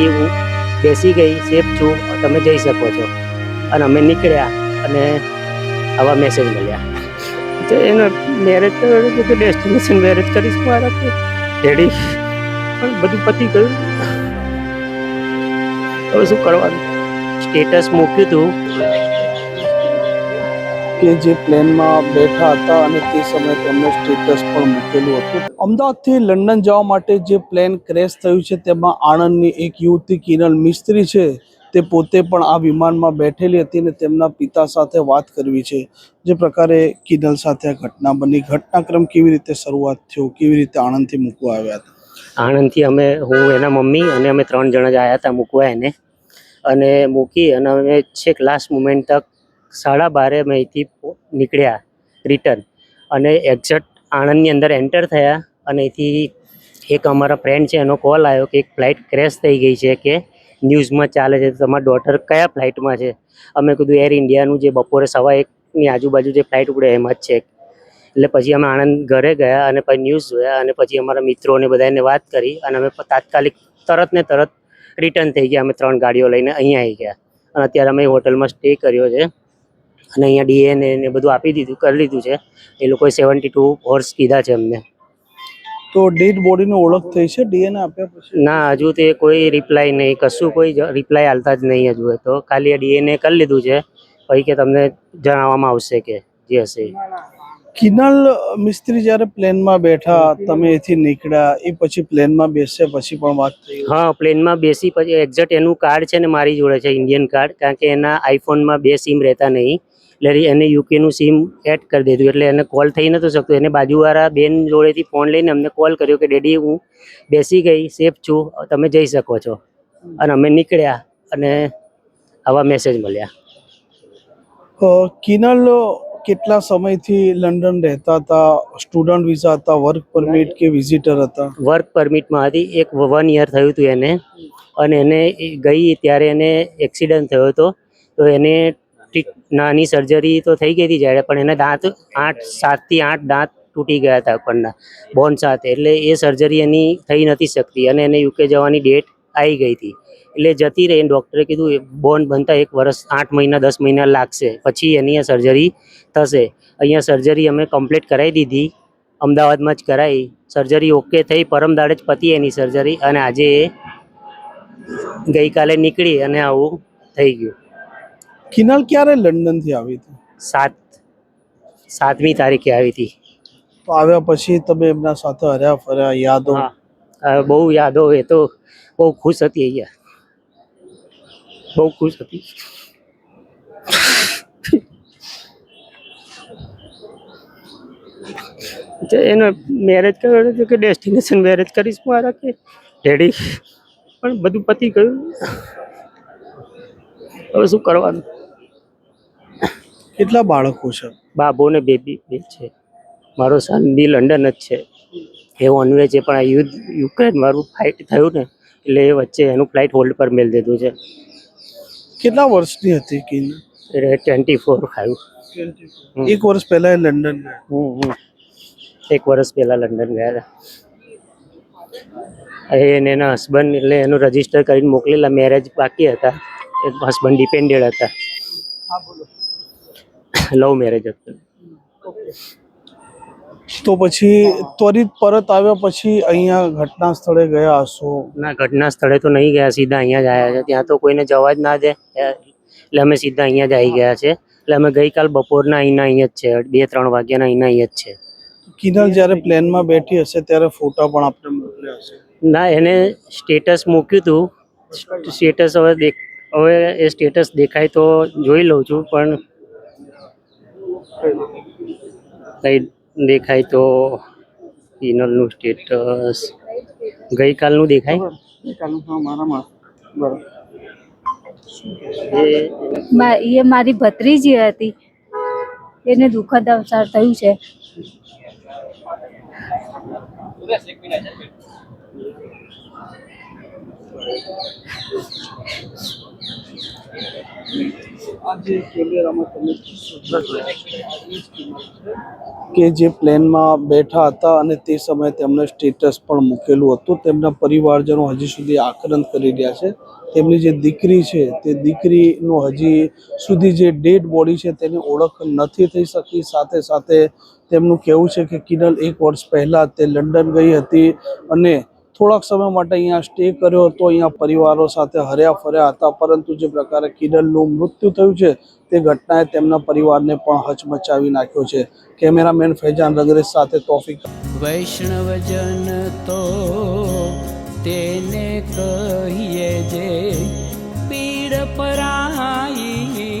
હું બેસી ગઈ સેફ છું તમે જઈ શકો છો. અને અમે નીકળ્યા અને આવા મેસેજ મળ્યા. તો એનો મેરેજ કર્યો કે ડેસ્ટિનેશન મેરેજ કરીશ મારા રેડી પણ બધું પતી ગયું. હવે શું કરવાનું? સ્ટેટસ મૂક્યું હતું કે જે પ્લેનમાં બેઠા હતા અને તે સમયે તેમનું સ્ટેટસ પણ મૂકેલું હતું. અમદાવાદથી લંડન જવા માટે જે પ્લેન ક્રેશ થયું છે, તેમાં આણંદની એક યુવતી કિરણ મિસ્ત્રી છે, તે પોતે પણ આ વિમાનમાં બેઠેલી હતી અને તેમના પિતા સાથે વાત કરવી છે. જે પ્રકારે કિરણ સાથે આ ઘટના બની. ઘટનાક્રમ કેવી રીતે શરૂઆત થયો? કેવી રીતે આણંદથી મૂકવા આવ્યા હતા? આણંદથી અમે, હું, એના મમ્મી અને અમે ત્રણ જણા જ આવ્યા હતા મૂકવા એને. અને મૂકી અને અમે છેક લાસ્ટ મુમેન્ટ તક સાડા બારે અહીંથી નીકળ્યા રિટર્ન અને એક્ઝેક્ટ આણંદની અંદર એન્ટર થયા અને અહીંથી એક અમારા ફ્રેન્ડ છે, એનો કોલ આવ્યો કે એક ફ્લાઇટ ક્રેશ થઈ ગઈ છે કે ન્યૂઝમાં ચાલે છે, તમારા ડોટર કયા ફ્લાઇટમાં છે? અમે કીધું એર ઇન્ડિયાનું જે બપોરે સવા એકની આજુબાજુ જે ફ્લાઇટ ઉપડે એમાં જ છે. એટલે પછી અમે આણંદ ઘરે ગયા અને પછી ન્યૂઝ જોયા અને પછી અમારા મિત્રોને બધાને વાત કરી અને અમે તાત્કાલિક તરત ને તરત રિટર્ન થઈ ગયા. અમે ત્રણ ગાડીઓ લઈને અહીંયા આવી ગયા. અને અત્યારે અમે હોટલમાં સ્ટે કર્યો છે. અને અહીંયા ડીએનએ ને બધું આપી દીધું કરી લીધું છે. એ લોકોએ સેવન્ટી ટુ હોર્સ કીધા છે અમને તો ડેડ બોડીની ઓળખ થઈ છે? ડીએનએ આપ્યા પછી? ના હજુ તે કોઈ રિપ્લાય નહીં કશું કોઈ રિપ્લાય હાલતા જ નહીં હજુ. તો ખાલી ડીએનએ કરી લીધું છે. પછી કે તમને જણાવવામાં આવશે કે જે હશે. કિનલ મિસ્ત્રી જ્યારે પ્લેનમાં બેઠા તમે એથી નીકળ્યા એ પછી પ્લેનમાં બેસે પછી પણ વાત થઈ હા પ્લેનમાં બેસી પછી એક્ઝેક્ટ એનું કાર્ડ છે ને મારી જોડે છે ઇન્ડિયન કાર્ડ કારણ કે એના આઈફોનમાં બે સિમ રહેતા નહીં. એટલે એને યુકેનું સિમ એડ કરી દીધું. એટલે એને કોલ થઈ નતો શકતો. એને બાજુવાળા બેન જોડેથી ફોન લઈને અમને કોલ કર્યો કે ડેડી હું બેસી ગઈ સેફ છું. તમે જઈ શકો છો. અને અમે નીકળ્યા અને આવા મેસેજ મળ્યા. કિનલ કેટલા સમયથી લંડન રહેતા હતા? સ્ટુડન્ટ વિઝા હતા વર્ક પરમિટ કે વિઝિટર હતા? વર્ક પરમિટમાં હતી. એક વન યર થયું હતું એને. અને એને ગઈ ત્યારે એને એક્સિડન્ટ થયો હતો. તો એને નાની સર્જરી તો થઈ ગઈ હતી જ્યારે, પણ એને દાંત આઠ, સાતથી આઠ દાંત તૂટી ગયા હતા ઉપરના બોન સાથે. એટલે એ સર્જરી એની થઈ નથી શકતી અને એને યુકે જવાની ડેટ આવી ગઈ હતી. એટલે જતી રહી ડૉક્ટરે કીધું બોન બનતા એક વર્ષ આઠ મહિના, દસ મહિના લાગશે. પછી એની સર્જરી થશે. અહીંયા સર્જરી અમે કમ્પ્લીટ કરાવી દીધી. અમદાવાદમાં જ કરાવી સર્જરી ઓકે થઈ. પરમ દાડે જ પતી એની સર્જરી અને આજે એ ગઈકાલે નીકળી અને આવું થઈ ગયું. કિનલ ક્યારે લંડનથી આવી હતી? સાત સાતમી તારીખે આવી હતી. તો આવ્યા પછી તમે એમના સાથે હર્યા ફર્યા યાદો? બહુ યાદો એ તો બહુ ખુશ હતી અહીંયા. બહુ ખુશ હતી. એનો મેરેજ કર્યો હતો કે ડેસ્ટિનેશન મેરેજ કરીશ મારા કે રેડી પણ બધું પતી ગયું. હવે શું કરવાનું? કેટલા બાળકો છે? બાબો ને બેબી બે છે. મારો સન બી લંડન જ છે. એ ઓનવે છે પણ આ યુદ્ધ યુક્રેન મારું ફાઇટ થયું ને એટલે એ વચ્ચે એનું ફ્લાઇટ હોલ્ડ પર મેળ દીધું છે. કેટલા વર્ષની હતી કિન? એટલે ટ્વેન્ટી ફોર ફાઈવ એક વર્ષ પહેલા એ લંડન ગયા. એક વર્ષ પહેલા લંડન ગયા હતા. એ અને એના હસબન્ડ એટલે એનું રજિસ્ટર કરીને મોકલેલા મેરેજ બાકી હતા. હસબન્ડ ડિપેન્ડેડ હતા. લવ મેરેજ હતું. તો પછી ત્વરિત પરત આવ્યા પછી અહીંયા ઘટના સ્થળે ગયા હશો? ના ઘટના સ્થળે તો નહીં ગયા સીધા અહીંયા જ આવ્યા છે. ત્યાં તો કોઈને જવા જ ના દે. એટલે અમે સીધા અહીંયા જ આવી ગયા છે. એટલે અમે ગઈકાલ બપોરના અહીંના અહીંયા જ છે. બે ત્રણ વાગ્યાના અહીંના અહીંયા જ છે. કિનલ જ્યારે પ્લેનમાં બેઠી હશે ત્યારે ફોટા પણ આપણે મોકલ્યા હશે? ના એને સ્ટેટસ મૂક્યું હતું સ્ટેટસ હવે દેખ હવે એ સ્ટેટસ દેખાય તો જોઈ લઉં છું પણ કંઈ દેખાય તો ઇનલનું સ્ટેટસ? ગઈકાલનું દેખાય? એ મા- એ મારી ભત્રીજી હતી. એને દુઃખદ અવસાર થયું છે. કે જે પ્લેનમાં બેઠા હતા અને તે સમયે તેમણે સ્ટેટસ પણ મૂકેલું હતું. તેમના પરિવારજનો હજી સુધી આકલન કરી રહ્યા છે. તેમની જે દીકરી છે, તે દીકરીનો હજી સુધી જે ડેડ બોડી છે તેની ઓળખ નથી થઈ શકી. સાથે સાથે તેમનું કહેવું છે કે કિનલ એક વર્ષ પહેલાં તે લંડન ગઈ હતી અને થોડાક સમય માટે અહીંયા સ્ટે કર્યો હતો. અહીંયા પરિવારો સાથે હર્યા ફર્યા હતા. પરંતુ જે પ્રકારે કિડલનું મૃત્યુ થયું છે, તે ઘટનાએ તેમના પરિવારને પણ હચમચાવી નાખ્યો છે. કેમેરામેન ફૈજાન રગરેશ સાથે તોફિક. વૈષ્ણવજન તો તેને કહીએ જે પીડ પરાઈ